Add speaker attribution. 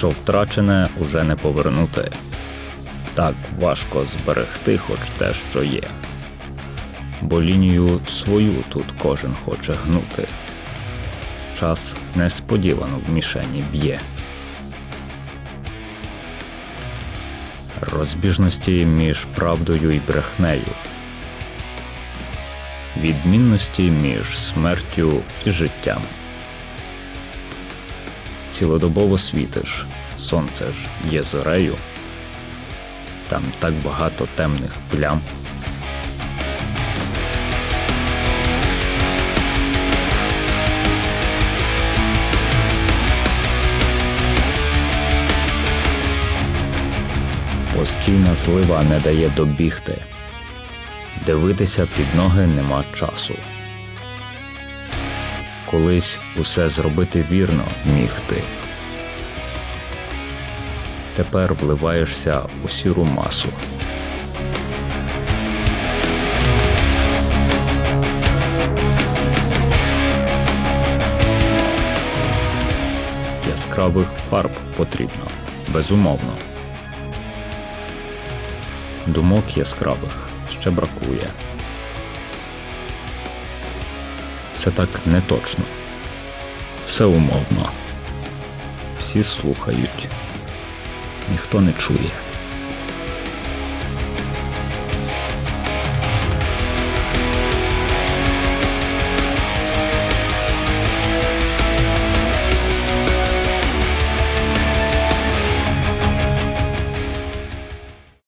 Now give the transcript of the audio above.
Speaker 1: що втрачене уже не повернути. Так важко зберегти хоч те, що є. Бо лінію свою тут кожен хоче гнути. Час несподівано в мішені б'є. Розбіжності між правдою і брехнею. Відмінності між смертю і життям. Цілодобово світиш, сонце ж є зорею. Там так багато темних плям. Постійна злива не дає добігти. Дивитися під ноги нема часу. Колись усе зробити вірно міг ти. Тепер вливаєшся у сіру масу. Яскравих фарб потрібно, безумовно. Думок яскравих ще бракує. Все так неточно, все умовно. Всі слухають, ніхто не чує.